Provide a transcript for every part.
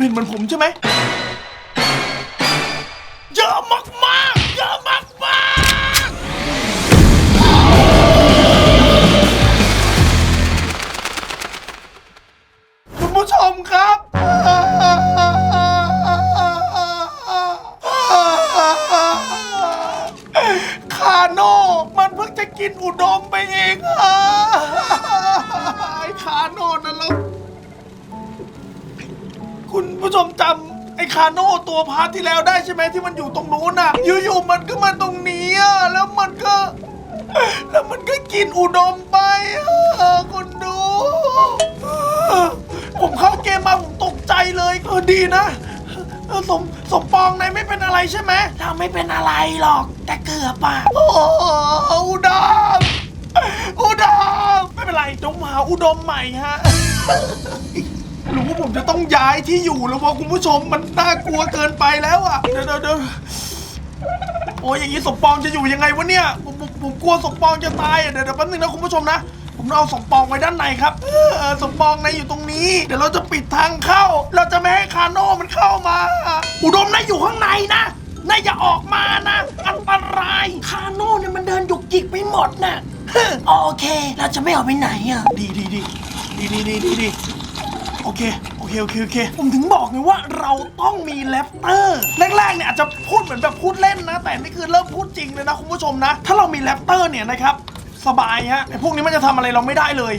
เห็นเหมือนผมใช่ไหม์ที่แล้วได้ใช่ไหมที่มันอยู่ตรงนู้นน่ะ อยู่ๆมันก็มาตรงนี้อะแล้วมันก็ แล้วมันก็กินอุดมไปอะคุณดู ผมเข้าเกมมาผมตกใจเลยเออดีนะเออสมสมปองนายไม่เป็นอะไรใช่ไหมเราไม่เป็นอะไรหรอก แต่เกือบอะโอ้อุดมอุดมไม่เป็นไรจงหาอุดมใหม่ฮะ หรือว่าผมจะต้องย้ายที่อยู่หรือว่าคุณผู้ชมมันน่ากลัวเกินไปแล้วอะเดี๋ยวเดี๋ยวโอ้ยอย่างนี้สมปองจะอยู่ยังไงวะเนี่ยผมผมผมกลัวสมปองจะตายอะเดี๋ยวเดี๋ยวแป๊บนึงนะคุณผู้ชมนะผมเอาสมปองไว้ด้านในครับเออสมปองในอยู่ตรงนี้ เดี๋ยวเราจะปิดทางเข้า เราจะไม่ให้คาโน่มันเข้ามา อุดมนายอยู่ข้างในนะนายอย่าออกมานะอันตรายคาโน่เนี่ยมันเดินหยุกยิกไปหมดนะ่ะโอเค เราจะไม่ออกไปไหนอะ ดีดีดีดีดีดีดี โอเค โอเค โอเค โอเค ผมถึงบอกไงว่าเราต้องมีแรปเตอร์ แรกๆ เนี่ยอาจจะพูดเหมือนแบบพูดเล่นนะ แต่นี่คือเริ่มพูดจริงเลยนะคุณผู้ชมนะ ถ้าเรามีแรปเตอร์เนี่ยนะครับ สบายฮะไอ้พวกนี้มันจะทำอะไรเราไม่ได้เลย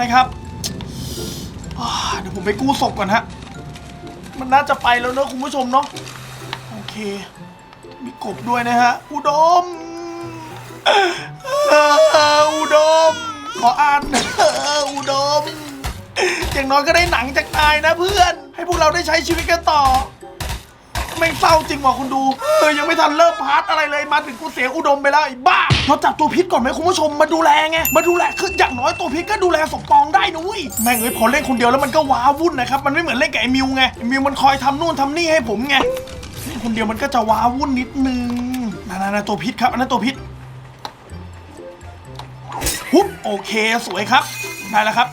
นะครับเดี๋ยวผมไปกู้ศพก่อนฮะ มันน่าจะไปแล้วเนอะคุณผู้ชมเนาะ โอเค มีกบด้วยนะฮะ อุดม อุดม ขออ่านอุดม อย่างน้อยก็ได้หนังจากนายนะเพื่อน ให้พวกเราได้ใช้ชีวิตกันต่อ ไม่เศร้าจริงว่ะคุณดูเออยังไม่ทันเริ่มพาร์ทอะไรเลยมาถึงกูเสียอุดมไปแล้วไอ้บ้าเราจับตัวพิษก่อนไหมคุณผู้ชมมาดูแลไงมาดูแลคืออย่างน้อยตัวพิษก็ดูแลสมปองได้นะเว้ยแม่งเอ้ยพอเล่นคนเดียวแล้วมันก็ว้าวุ่นนะครับมันไม่เหมือนเล่นกับไอ้มิวไงไอ้มิวมันคอยทำนู่นทำนี่ให้ผมไงเล่นคนเดียวมันก็จะว้าวุ่นนิดนึงนั่นๆๆตัวพิษครับอันนั้นตัวพิษฮุบโอเคสวยครับได้แล้วครับ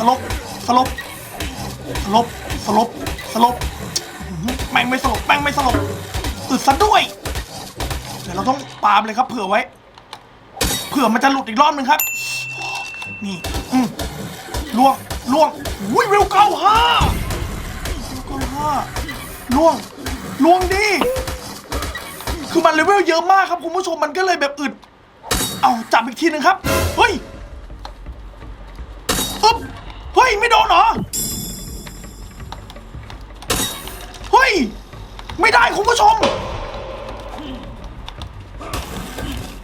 สลบสลบสลบสลบสลบแม่งไม่สลบแม่งไม่สลบอึดซะด้วย เดี๋ยวเราต้องปาบเลยครับเผื่อไว้ เผื่อมันจะหลุดอีกรอบหนึ่งครับ นี่อืมล่วงล่วงอุ้ยเวลเก้าห้าเวลเก้าห้าล่วงล่วงดิคือมันเลเวลเยอะมากครับคุณผู้ชมมันก็เลยแบบอึด เอาจับอีกทีหนึ่งครับ ยไม่โดนเหรอ เฮ้ย ไม่ได้คุณผู้ชม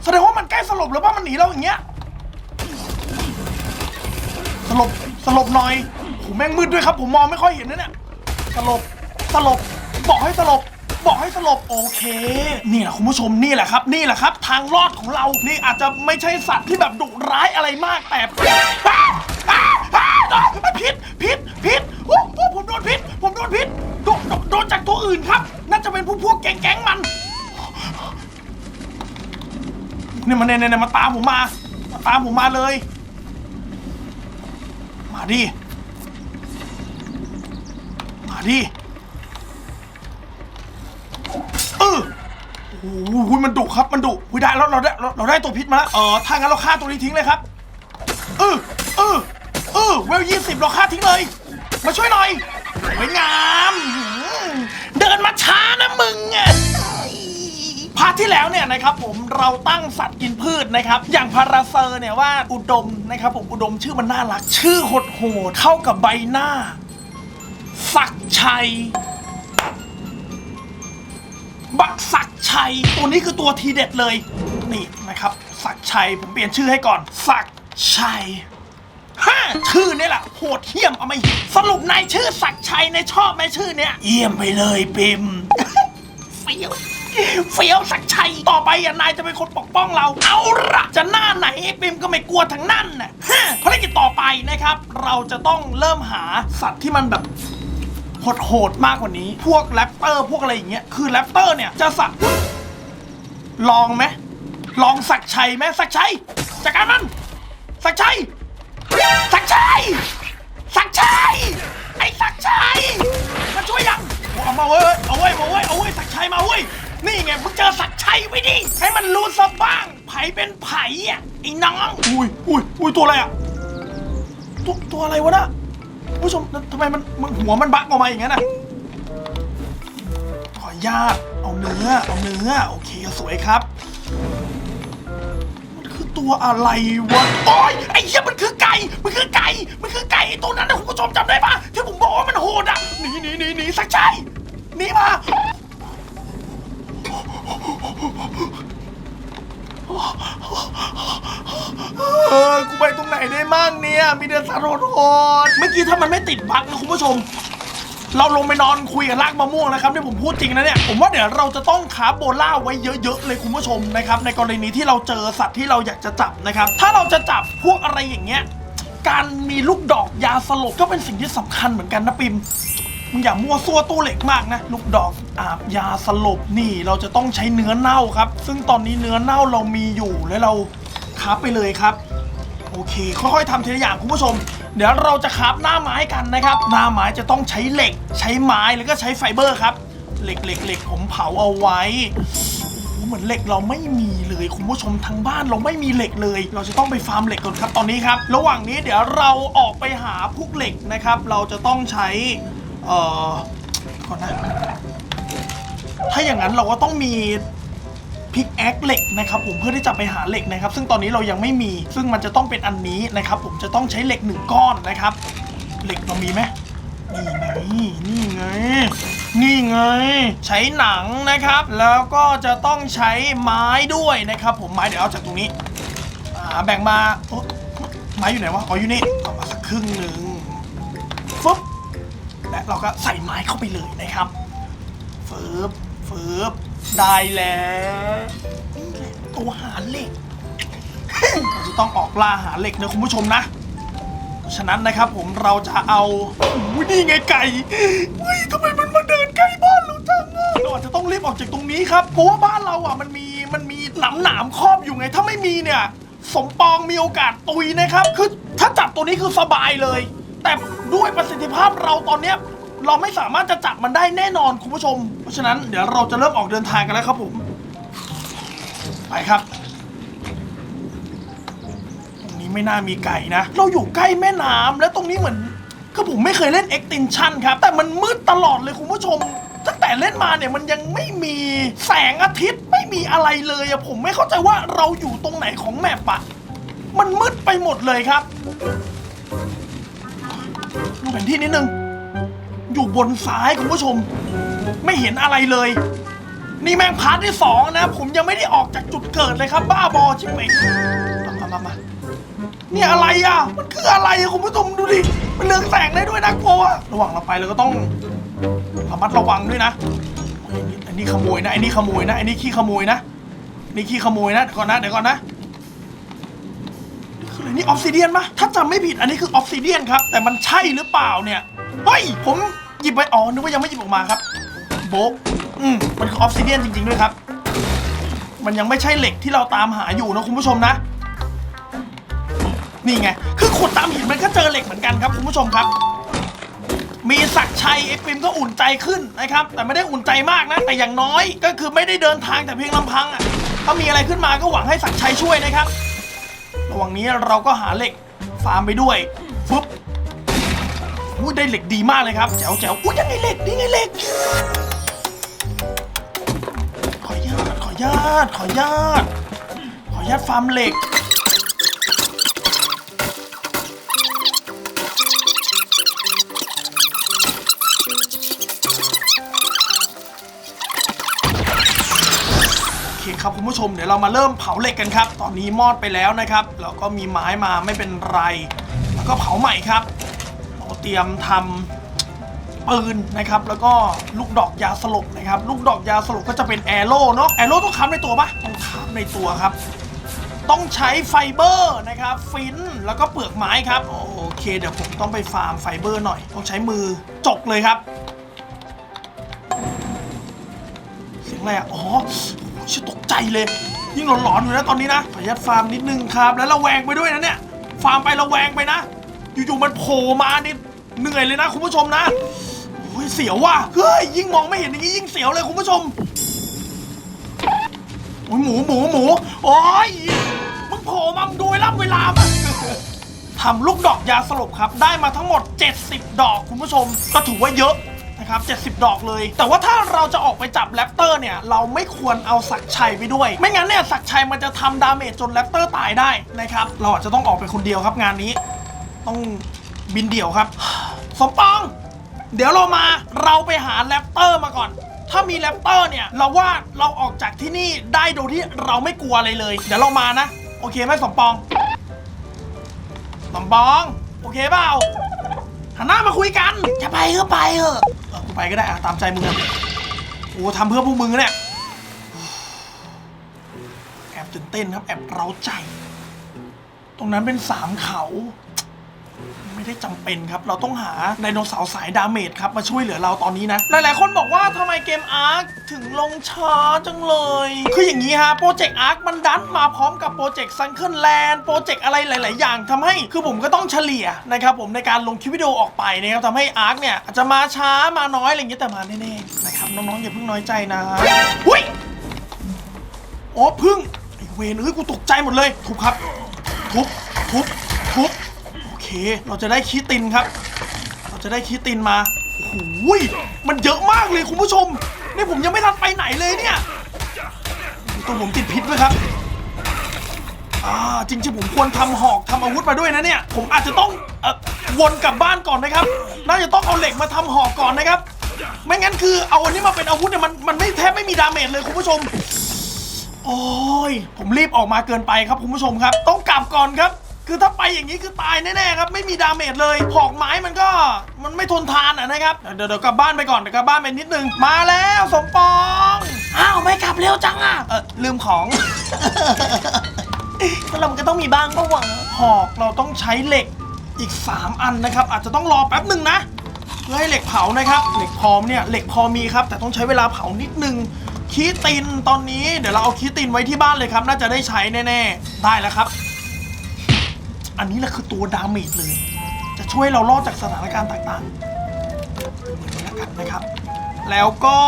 แสดงว่ามันใกล้สลบแล้วป่ะมันหนีเราอย่างเงี้ย สลบ สลบหน่อยโหแม่งมืดด้วยครับ ผมมองไม่ค่อยเห็นนะเนี่ย สลบ สลบ บอกให้สลบบอกให้สลบโอเค นี่แหละคุณผู้ชมนี่แหละครับ นี่แหละครับ ทางรอดของเรา นี่อาจจะไม่ใช่สัตว์ที่แบบดุร้ายอะไรมากแต่ พิษพิษพิษโอ้โหผมโดนพิษผมโดนพิษโดนโดนโดนจากตัวอื่นครับ น่าจะเป็นพวกพวกแก๊งแก๊งมันเนี่ยมันเนี่ยเนี่ยมาตามผมมามาตามผมมาเลย มาดิมาดิเออโอ้โหมันดุครับมันดุหุยได้แล้วเราได้เราเราได้ตัวพิษมาแล้วเออถ้างั้นเราฆ่าตัวนี้ทิ้งเลยครับเออเออ เออเวลยี่สิบเราฆ่าทิ้งเลย มาช่วยหน่อยสวยงามหืมเดินมาช้านะมึงอะ พาร์ทที่แล้วเนี่ยนะครับผมเราตั้งสัตว์กินพืชนะครับ อย่างพาราเซอร์เนี่ยว่าอุดมนะครับผมอุดมชื่อมันน่ารัก ชื่อหดโหดเข้ากับใบหน้าศักชัย บักศักชัย ตัวนี้คือตัวทีเด็ดเลย นี่นะครับศักชัย ผมเปลี่ยนชื่อให้ก่อนศักชัย ฮ่าชื่อนี่แหละโหดเหี้ยมเอาไม่สรุปนายชื่อศักดิ์ชัยในชอบไหมชื่อเนี้ยเยี่ยมไปเลยปิม เฟี้ยวเฟี้ยวศักดิ์ชัยต่อไปอะนายจะเป็นคนปกป้องเรา เอาละจะหน้าไหนปิมก็ไม่กลัวทั้งนั้นน่ะฮะภารกิจต่อไปนะครับ เราจะต้องเริ่มหาสัตว์ที่มันแบบโหดๆมากกว่านี้ พวกแรปเตอร์พวกอะไรอย่างเงี้ยคือแรปเตอร์เนี่ยจะสักลองไหมลองสักชัยไหมสักชัยจัดการมันสักชัย สักดิ์ชัยสักดิ์ชัยไอ้สักดิ์ชัยมาช่วยยังเอามาเว้ยเอาเว้ยเอาเว้ยเอาเว้ยสักดิ์ชัยมาเว้ยนี่ไงมึงเจอสักดิ์ชัยไว้ดิให้มันรู้ซะบ้างไผเป็นไผอะไอ้น้องอุ้ยอุ้ยอุ้ยตัวอะไรอะตัวตัวอะไรวะน่ะผู้ชมแล้ทำไมมันมันหัวมันบักออกมาอย่างนั้นอะขออนุญาตเอาเนื้อเอาเนื้อโอเคสวยครับ ตัวอะไรวะโอ้ยไอ้เหี้ยมันคือไก่ มันคือไก่ มันคือไก่ไอ้ตัวนั้นนะคุณผู้ชมจำได้ปะที่ผมบอกว่ามันโหดอะหนีหนีหนีหนีสักชัยหนีมาเออกูไปตรงไหนได้มั่งเนี่ย มีแต่สารโหดเมื่อกี้ถ้ามันไม่ติดบั๊กนะคุณผู้ชม เราลงไปนอนคุยกับรากมะม่วงนะครับนี่ผมพูดจริงนะเนี่ยผมว่าเดี๋ยวเราจะต้องคาร์โบล่าไว้เยอะๆเลยคุณผู้ชมนะครับในกรณีที่เราเจอสัตว์ที่เราอยากจะจับนะครับถ้าเราจะจับพวกอะไรอย่างเงี้ยการมีลูกดอกยาสลบก็เป็นสิ่งที่สำคัญเหมือนกันนะปิมมึงอย่ามั่วซั่วตู้เหล็กมากนะ ลูกดอกอาบยาสลบนี่เราจะต้องใช้เนื้อเน่าครับ ซึ่งตอนนี้เนื้อเน่าเรามีอยู่และเราคาบไปเลยครับ โอเค ค่อยๆทำทีละอย่างคุณผู้ชม เดี๋ยวเราจะคราบหน้าไม้กันนะครับ หน้าไม้จะต้องใช้เหล็ก ใช้ไม้แล้วก็ใช้ไฟเบอร์ครับ เหล็กเหล็กเหล็กผมเผาเอาไว้โอ้โหเหมือนเหล็กเราไม่มีเลยคุณผู้ชมทางบ้านเราไม่มีเหล็กเลย เราจะต้องไปฟาร์มเหล็กก่อนครับตอนนี้ครับ ระหว่างนี้เดี๋ยวเราออกไปหาพวกเหล็กนะครับ เราจะต้องใช้เอ่อก่อนนะถ้าอย่างนั้นเราก็ต้องมี พิกแอคเหล็กนะครับผมเพื่อที่จะไปหาเหล็กนะครับ ซึ่งตอนนี้เรายังไม่มี ซึ่งมันจะต้องเป็นอันนี้นะครับผมจะต้องใช้เหล็กหนึ่งก้อนนะครับ เหล็กเรามีไหมนี่ไงนี่ไง นี่ไง ใช้หนังนะครับ แล้วก็จะต้องใช้ไม้ด้วยนะครับ ผมไม้เดี๋ยวเอาจากตรงนี้แบ่งมาไม้อยู่ไหนวะอ๋ออยู่นี่เอามาสักครึ่งหนึ่งฟึบและเราก็ใส่ไม้เข้าไปเลยนะครับฟืบฟืบ ได้แล้วนี่แหละตัวหาเหล็ก เราจะต้องออกล่าหาเหล็กนะคุณผู้ชมนะ ฉะนั้นนะครับผมเราจะเอาอุ้ยนี่ไงไก่เฮ้ยทำไมมันมาเดินใกล้บ้านเราจังอะเราอาจจะต้องรีบออกจากตรงนี้ครับ เพราะว่าบ้านเราอะมันมีมันมีหนามหนามๆครอบอยู่ไง ถ้าไม่มีเนี่ย สมปองมีโอกาสตุยนะครับ คือถ้าจับตัวนี้คือสบายเลย แต่ด้วยประสิทธิภาพเราตอนเนี้ย เราไม่สามารถจะจับมันได้แน่นอนคุณผู้ชม เพราะฉะนั้นเดี๋ยวเราจะเริ่มออกเดินทางกันแล้วครับผม ไปครับ ตรงนี้ไม่น่ามีไก่นะ เราอยู่ใกล้แม่น้ำและตรงนี้เหมือนคือผมไม่เคยเล่น Extinction ครับ แต่มันมืดตลอดเลยคุณผู้ชม ตั้งแต่เล่นมาเนี่ยมันยังไม่มีแสงอาทิตย์ไม่มีอะไรเลยอะผมไม่เข้าใจว่าเราอยู่ตรงไหนของแมปอะมันมืดไปหมดเลยครับดูแผนที่นิดนึง อยู่บนซ้ายคุณผู้ชม ไม่เห็นอะไรเลย นี่แม่งพาร์ทที่สองนะ ผมยังไม่ได้ออกจากจุดเกิดเลยครับ บ้าบอชิบเป่งมามามานี่อะไรอะ มันคืออะไรอะคุณผู้ชมดูดิ มันเรืองแสงได้ด้วยนะกลัวระหว่างเราไปเราก็ต้องระมัดระวังด้วยนะไอ้นี่ไอ้นี่ขโมยนะไอ้นี่ขโมยนะไอ้นี่ขี้ขโมยนะนี่ขี้ขโมยนะเดี๋ยวก่อนนะเดี๋ยวก่อนนะคืออะไรนี่ออฟซิเดียนปะถ้าจำไม่ผิดอันนี้คือออฟซิเดียนครับ แต่มันใช่หรือเปล่าเนี่ยเฮ้ยผม ยิบไปอ๋อนึกว่ายังไม่หยิบออกมาครับ โบ๊ะอืมมันคือออฟซิเดียนจริง ๆ ด้วยครับ มันยังไม่ใช่เหล็กที่เราตามหาอยู่นะคุณผู้ชมนะ นี่ไง คือขุดตามหินมันก็เจอเหล็กเหมือนกันครับคุณผู้ชมครับ มีศักชัยไอ้ปิมก็อุ่นใจขึ้นนะครับ แต่ไม่ได้อุ่นใจมากนะ แต่อย่างน้อยก็คือไม่ได้เดินทางแต่เพียงลำพังอะ ถ้ามีอะไรขึ้นมาก็หวังให้ศักชัยช่วยนะครับ ระหว่างนี้เราก็หาเหล็กฟาร์มไปด้วยฟึบ อุ้ยได้เหล็กดีมากเลยครับแจ๋วแจ๋วอุ้ยยังไงเหล็กนี่ไงเหล็ก ขออนุญาตขออนุญาตขออนุญาตขออนุญาตฟาร์มเหล็กโอเคครับคุณผู้ชมเดี๋ยวเรามาเริ่มเผาเหล็กกันครับ ตอนนี้มอดไปแล้วนะครับเราก็มีไม้มาไม่เป็นไร แล้วก็เผาใหม่ครับ ตรียมทำปืนนะครับแล้วก็ลูกดอกยาสลบนะครับ ลูกดอกยาสลบก็จะเป็นแอโร่เนาะแอโร่ต้องค้ำในตัวปะต้องค้ำในตัวครับ ต้องใช้ไฟเบอร์นะครับ ฟินแล้วก็เปลือกไม้ครับ โอเค เดี๋ยวผมต้องไปฟาร์มไฟเบอร์หน่อย ต้องใช้มือจกเลยครับเสียงอะไรอะอ๋อชิตกใจเลย ยิ่งหลอนๆอยู่นะตอนนี้นะขออนุญาตฟาร์มนิดนึงครับ แล้วระแวงไปด้วยนะเนี่ยฟาร์มไประแวงไปนะ อยู่ๆมันโผล่มานี่ เหนื่อยเลยนะคุณผู้ชมนะโอ้ยเสียวว่ะเฮ้ยยิ่งมองไม่เห็นอย่างนี้ยิ่งเสียวเลยคุณผู้ชมโอ้ยหมูหมูหมูโอ้ยมึงโผล่มามึงดูเวลาเวลามาทำลูกดอกยาสลบครับ ได้มาทั้งหมด 70 ดอกคุณผู้ชมก็ถือว่าเยอะนะครับ70 ดอกเลย แต่ว่าถ้าเราจะออกไปจับแรปเตอร์เนี่ย เราไม่ควรเอาสักชัยไปด้วย ไม่งั้นเนี่ยสักชัยมันจะทำดาเมจจนแรปเตอร์ตายได้นะครับ เราอาจจะต้องออกไปคนเดียวครับงานนี้ ต้อง บินเดี่ยวครับ สมปอง เดี๋ยวเรามาเราไปหาแรปเตอร์มาก่อน ถ้ามีแรปเตอร์เนี่ย เราว่าเราออกจากที่นี่ได้โดยที่เราไม่กลัวอะไรเลย เดี๋ยวเรามานะ โอเคไหมสมปอง สมปอง โอเคเปล่าหันหน้ามาคุยกัน จะไปก็ไปเถอะเออกูไปก็ได้อะตามใจมึงอะโอ้ทำเพื่อพวกมึงเนี่ยแอบตื่นเต้นครับ แอบเร้าใจ ตรงนั้นเป็นสามเขา ไม่ได้จำเป็นครับ เราต้องหาไดโนเสาร์สายดาเมจครับ มาช่วยเหลือเราตอนนี้นะ หลายๆ คนบอกว่าทำไมเกมอาร์คถึงลงช้าจังเลย คืออย่างนี้ฮะโปรเจกต์อาร์คมันดันมาพร้อมกับโปรเจกต์ซังเคิลแลนด์โปรเจกต์อะไรหลาย ๆ อย่างทำให้คือผมก็ต้องเฉลี่ยนะครับผมในการลงคลิปวิดีโอออกไปนะครับทำให้อาร์คเนี่ยอาจจะมาช้ามาน้อยอะไรอย่างเงี้ยแต่มาแน่ๆนะครับน้องๆอย่าเพิ่งน้อยใจนะหุ้ยโอ้พึ่งเวนเอ้ยกูตกใจหมดเลย ทุบครับ ทุบ ทุบ ทุบ เค เราจะได้คีตินครับ เราจะได้คีตินมาโอ้โหยมันเยอะมากเลยคุณผู้ชม นี่ผมยังไม่ทันไปไหนเลยเนี่ยตัวผมติดพิษด้วยครับอ่าจริงๆผมควรทำหอกทำอาวุธมาด้วยนะเนี่ย ผมอาจจะต้องอวนกลับบ้านก่อนนะครับ น่าจะต้องเอาเหล็กมาทำหอกก่อนนะครับ ไม่งั้นคือเอาอันนี้มาเป็นอาวุธเนี่ยมันมันไม่แทบไม่มีดาเมจเลยคุณผู้ชม โอ้ย ผมรีบออกมาเกินไปครับคุณผู้ชมครับ ต้องกลับก่อนครับ คือถ้าไปอย่างนี้คือตายแน่ๆครับ ไม่มีดาเมจเลยหอกไม้มันก็มันไม่ทนทานอะนะครับ เดี๋ยวเดี๋ยวกลับบ้านไปก่อนเดี๋ยวกลับบ้านไปนิดนึง มาแล้วสมปอง อ้าวไม่กลับเร็วจังอะ เออลืมของ ก็เรามันก็ต้องมีบ้างปะวะหอกเราต้องใช้เหล็กอีก 3 อันนะครับ อาจจะต้องรอแป๊บหนึ่งนะเพื่อให้เหล็กเผานะครับ เหล็กพร้อมเนี่ยเหล็กพอมีครับ แต่ต้องใช้เวลาเผานิดนึงคีตินตอนนี้เดี๋ยวเราเอาคีตินไว้ที่บ้านเลยครับ น่าจะได้ใช้แน่ๆ ได้แล้วครับ อันนี้แหละคือตัวดาเมจเลย จะช่วยเรารอดจากสถานการณ์ต่างๆดูแล้วกันนะครับ แล้วก็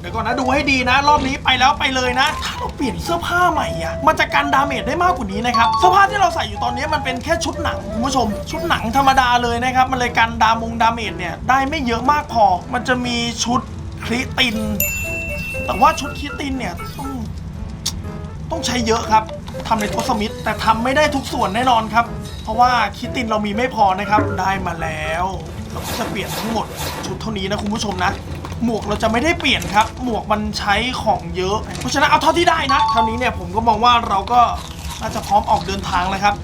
เดี๋ยวก่อนนะดูให้ดีนะ รอบนี้ไปแล้วไปเลยนะ ถ้าเราเปลี่ยนเสื้อผ้าใหม่อะมันจะกันดาเมจได้มากกว่านี้นะครับเสื้อผ้าที่เราใส่อยู่ตอนนี้มันเป็นแค่ชุดหนังคุณผู้ชม ชุดหนังธรรมดาเลยนะครับ มันเลยกันดามงดาเมจเนี่ยได้ไม่เยอะมากพอ มันจะมีชุดคริติน แต่ว่าชุดคริตินเนี่ยต้อง ต้องใช้เยอะครับทำในโทสมิธแต่ทำไม่ได้ทุกส่วนแน่นอนครับ เพราะว่าคิตินเรามีไม่พอนะครับ ได้มาแล้ว เราก็จะเปลี่ยนทั้งหมดชุดเท่านี้นะคุณผู้ชมนะ หมวกเราจะไม่ได้เปลี่ยนครับ หมวกมันใช้ของเยอะ เพราะฉะนั้นเอาเท่าที่ได้นะเท่านี้เนี่ยผมก็มองว่าเราก็น่าจะพร้อมออกเดินทางแล้วครับ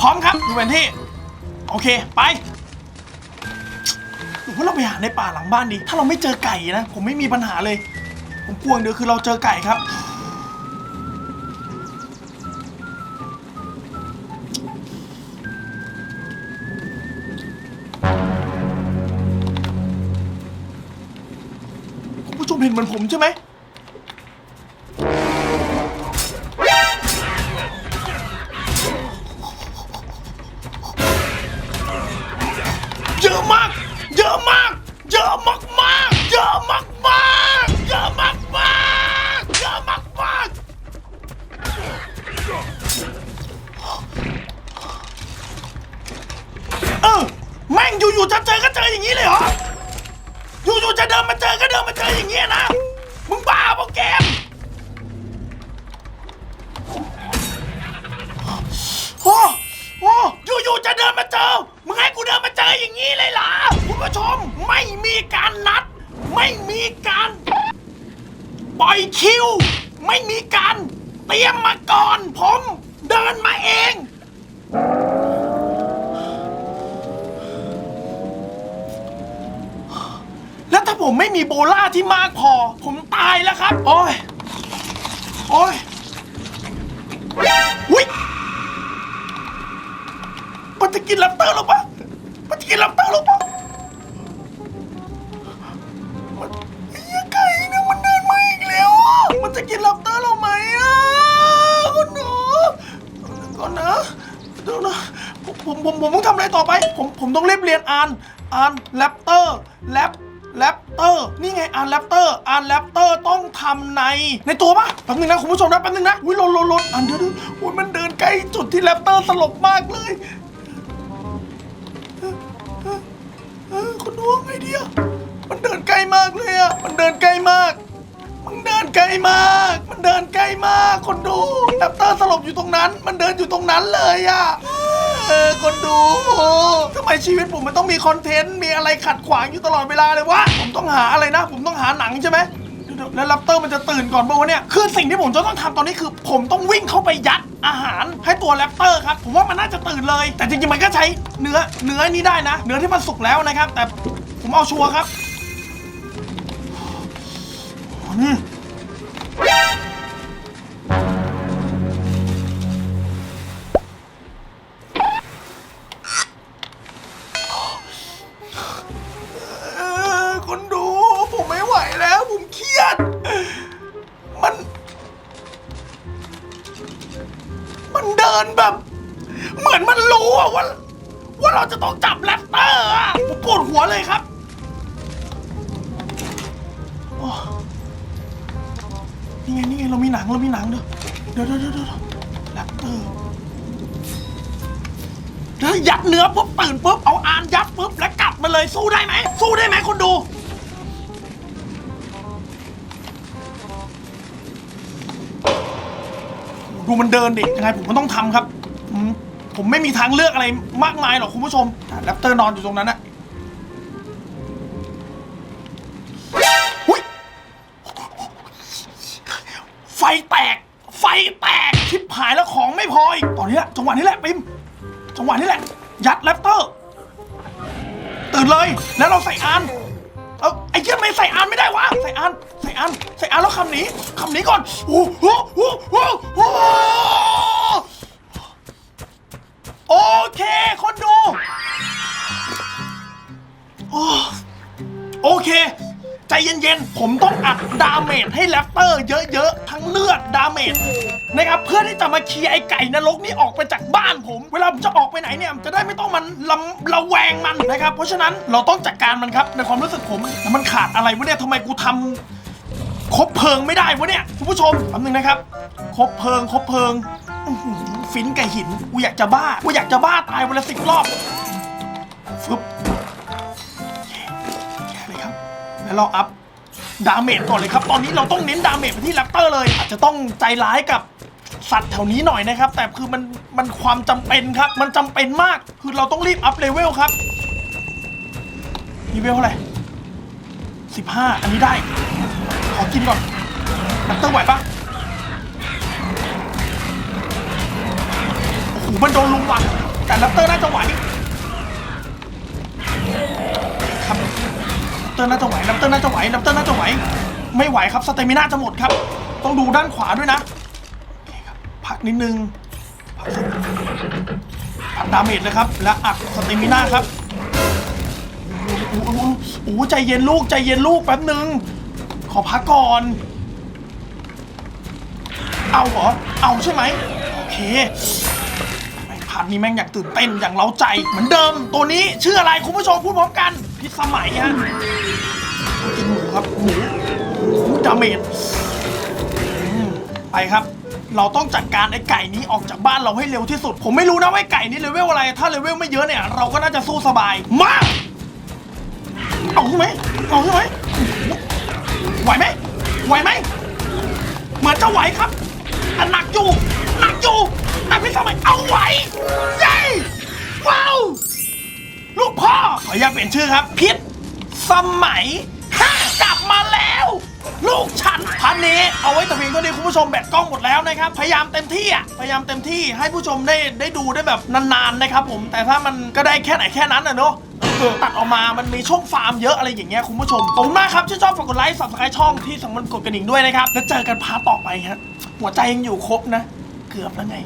พร้อมครับดูแผนที่ โอเคไปหรือว่าเราไปหาในป่าหลังบ้านดี ถ้าเราไม่เจอไก่นะ ผมไม่มีปัญหาเลย ผมกลัวอย่างเดียวคือเราเจอไก่ครับ คุณผู้ชมเห็นเหมือนผมใช่ไหม ม่มีการนัด ไม่มีการ ปล่อยคิว ไม่มีการ เตรียมมาก่อน ผมเดินมาเอง แล้วถ้าผมไม่มีโบล่าที่มากพอ ผมตายแล้วครับ โอ้ย โอ้ยวิมันจะกินแรปเตอร์หรือปะ เตอร์เราไหมอะคุณหนูเดี๋ยก่อนนะเดี๋ยวนะผมผมผมผมต้องทำอะไรต่อไป ผมผมต้องรีบเรียนอ่านอ่านแรปเตอร์แรปแรปเตอร์นี่ไงอ่านแรปเตอร์อ่านแรปเตอร์ต้องทำในในตัวปะแป๊บนึงนะคุณผู้ชมนะแป๊บนึงนะอุ้ยลดลดลดอ่านเดี๋ยวเดี๋ยวอุ้ยมันเดินใกล้จุดที่แรปเตอร์สลบมากเลยเออเออเออคุณดูไงดีอะมันเดินใกล้มากเลยอะมันเดินใกล้มาก มันเดินไกลมาก มันเดินไกลมาก คนดูแรปเตอร์สลบอยู่ตรงนั้น มันเดินอยู่ตรงนั้นเลยอะเออคนดูทำไมชีวิตผมมันต้องมีคอนเทนต์ มีอะไรขัดขวางอยู่ตลอดเวลาเลยวะ ผมต้องหาอะไรนะ ผมต้องหาหนังใช่ไหมแล้วแรปเตอร์มันจะตื่นก่อนป่าวะเนี่ย คือสิ่งที่ผมจะต้องทำตอนนี้คือ ผมต้องวิ่งเข้าไปยัดอาหารให้ตัวแรปเตอร์ครับ ผมว่ามันน่าจะตื่นเลย แต่จริงๆมันก็ใช้เนื้อเนื้อนี้ได้นะ เนื้อที่มันสุกแล้วนะครับ แต่ผมเอาชัวร์ครับ อืมเออคนดู ผมไม่ไหวแล้ว ผมเครียด มัน มันเดินแบบ เหมือนมันรู้อะว่าว่าเราจะต้องจับแรปเตอร์อะผมปวดหัวเลยครับ นี่ไงนี่ไงเรามีหนังเรามีหนังเด้อเดี๋ยวเดี๋ยวเดี๋ยวเดี๋ยวแรปเตอร์แล้วยัดเนื้อปุ๊บตื่นปุ๊บเอาอานยัดปุ๊บแล้วกลับมาเลยสู้ได้ไหมสู้ได้ไหมคนดู ดูมันเดินดิยังไงผมก็ต้องทำครับ ผมไม่มีทางเลือกอะไรมากมายหรอกคุณผู้ชมแรปเตอร์นอนอยู่ตรงนั้นนะ แตก ไฟแตกชิบหายแล้วของไม่พออีกตอนนี้แหละจังหวะนี้แหละปิมจังหวะนี้แหละ ยัดแรปเตอร์ ตื่นเลยแล้วเราใส่อานเออไอ้เหี้ยไม่ใส่อานไม่ได้วะใส่อานใส่อานใส่อานแล้วคำนี้คำนี้ก่อนโอ้โหโอ้โหโอ้โหโอเค คนดูโอเค ใจเย็นๆ ผมต้องอัดดาเมจให้แรปเตอร์เยอะๆ ทั้งเลือดดาเมจนะครับเพื่อที่จะมาเคลียร์ไอ้ไก่นรกนี่ออกไปจากบ้านผม เวลาผมจะออกไปไหนเนี่ยจะได้ไม่ต้องมันลำระแวงมันนะครับ เพราะฉะนั้นเราต้องจัดการมันครับในความรู้สึกผมแล้วมันขาดอะไรวะเนี่ยทำไมกูทำคบเพลิงไม่ได้วะเนี่ยคุณผู้ชมแป๊บนึงนะครับคบเพลิงคบเพลิงอื้อหือฟินไก่หินกูอยากจะบ้ากูอยากจะบ้าตายวันละสิบรอบฟึบ แล้วเราอัพดาเมจก่อนเลยครับ ตอนนี้เราต้องเน้นดาเมจไปที่แรปเตอร์เลย อาจจะต้องใจร้ายกับสัตว์แถวนี้หน่อยนะครับ แต่คือมันมันความจำเป็นครับ มันจำเป็นมาก คือเราต้องรีบอัพเลเวลครับเลเวลเท่าไหร่สิบห้าอันนี้ได้ ขอกินก่อนแรปเตอร์ไหวปะโอ้โหมันโดนลุมว่ะแต่แรปเตอร์น่าจะไหวครับ เตอร์น่าจะไหวนับเตอร์น่าจะไหวนับเตอร์น่าจะไหว ไม่ไหวครับสเตมิน่าจะหมดครับ ต้องดูด้านขวาด้วยนะโอเคครับพักนิดนึงพักดดาเมจเลยครับ และอัดสเตมิน่าครับโอ้โหใจเย็นลูกใจเย็นลูกแป๊บนึง ขอพักก่อน เอาเหรอ เอาใช่ไหมโอเคพาร์ทนี้แม่งอยากตื่นเต้นอย่างเล้าใจเหมือนเดิม ตัวนี้ชื่ออะไรคุณผู้ชมพูดพร้อมกัน พิสมัยฮะกินหมูครับหมูหมูดาเมจอืมไปครับ เราต้องจัดการไอ้ไก่นี้ออกจากบ้านเราให้เร็วที่สุด ผมไม่รู้นะว่าไอ้ไก่นี้เลเวลอะไร ถ้าเลเวลไม่เยอะเนี่ย เราก็น่าจะสู้สบายมาเอาใช่ไหมเอาใช่ไหมไหวไหมไหวไหมเหมือนจะไหวครับแต่หนักอยู่หนักอยู่แต่พี่สมัยเอาไหวเย้ว้าว อขออนุญาตเปลี่ยนชื่อครับพิษสมัยห้ากลับมาแล้ว ลูกฉันพันนี้เอาไว้แต่เพียงเท่านี้คุณผู้ชมแบตกล้องหมดแล้วนะครับ พยายามเต็มที่อะพยายามเต็มที่ให้ผู้ชมได้ได้ดูได้แบบนานๆนะครับผมแต่ถ้ามันก็ได้แค่ไหนแค่นั้นอะเนอะเออตัดออกมา มันมีช่องฟาร์มเยอะอะไรอย่างเงี้ยคุณผู้ชมขอบคุณมากครับที่ชอบฝากกดไลค์ subscribe ช่องที่สำคัญกดกระดิ่งด้วยนะครับแล้วเจอกันพาร์ทต่อไปครับหัวใจยังอยู่ครบนะ เกือบแล้วไง